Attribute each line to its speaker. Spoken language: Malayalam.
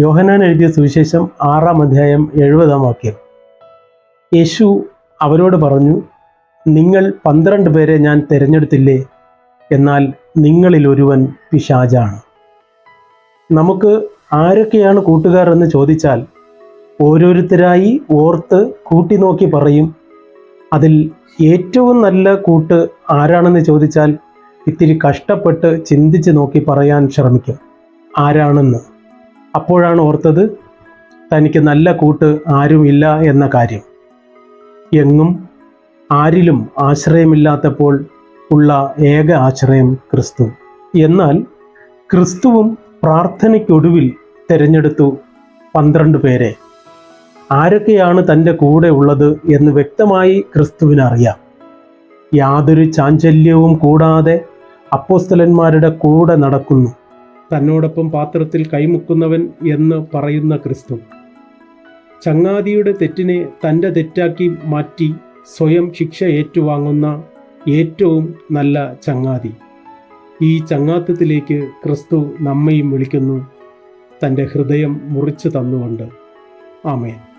Speaker 1: യോഹനാൻ എഴുതിയ സുവിശേഷം ആറാം അധ്യായം എഴുപതാം വാക്യം. യേശു അവരോട് പറഞ്ഞു നിങ്ങൾ പന്ത്രണ്ട് പേരെ ഞാൻ തിരഞ്ഞെടുത്തില്ലേ? എന്നാൽ നിങ്ങളിൽ ഒരുവൻ പിശാചാണ്. നമുക്ക് ആരൊക്കെയാണ് കൂട്ടുകാർ എന്ന് ചോദിച്ചാൽ ഓരോരുത്തരായി ഓർത്ത് കൂട്ടി നോക്കി പറയും അതിൽ ഏറ്റവും നല്ല കൂട്ട് ആരാണെന്ന് ചോദിച്ചാൽ ഇത്തിരി കഷ്ടപ്പെട്ട് ചിന്തിച്ച് നോക്കി പറയാൻ ശ്രമിക്കും. ആരാണെന്ന്? അപ്പോഴാണ് ഓർത്തത് തനിക്ക് നല്ല കൂട്ട് ആരുമില്ല എന്ന കാര്യം. എങ്ങും ആരിലും ആശ്രയമില്ലാത്തപ്പോൾ ഉള്ള ഏക ആശ്രയം ക്രിസ്തു. എന്നാൽ ക്രിസ്തുവും പ്രാർത്ഥനയ്ക്കൊടുവിൽ തിരഞ്ഞെടുത്തു പന്ത്രണ്ട് പേരെ. ആരൊക്കെയാണ് തന്റെ കൂടെ ഉള്ളത് എന്ന് വ്യക്തമായി ക്രിസ്തുവിനറിയാം. യാതൊരു ചാഞ്ചല്യവും കൂടാതെ അപ്പോസ്തലന്മാരുടെ കൂടെ നടക്കുന്നു. തന്നോടൊപ്പം പാത്രത്തിൽ കൈമുക്കുന്നവൻ എന്ന് പറയുന്ന ക്രിസ്തു. ചങ്ങാതിയുടെ തെറ്റിനെ തന്റെ തെറ്റാക്കി മാറ്റി സ്വയം ശിക്ഷ ഏറ്റുവാങ്ങുന്ന ഏറ്റവും നല്ല ചങ്ങാതി. ഈ ചങ്ങാത്തത്തിലേക്ക് ക്രിസ്തു നമ്മയും വിളിക്കുന്നു. തന്റെ ഹൃദയം മുറിച്ചു തന്നുകൊണ്ട്. ആമേൻ.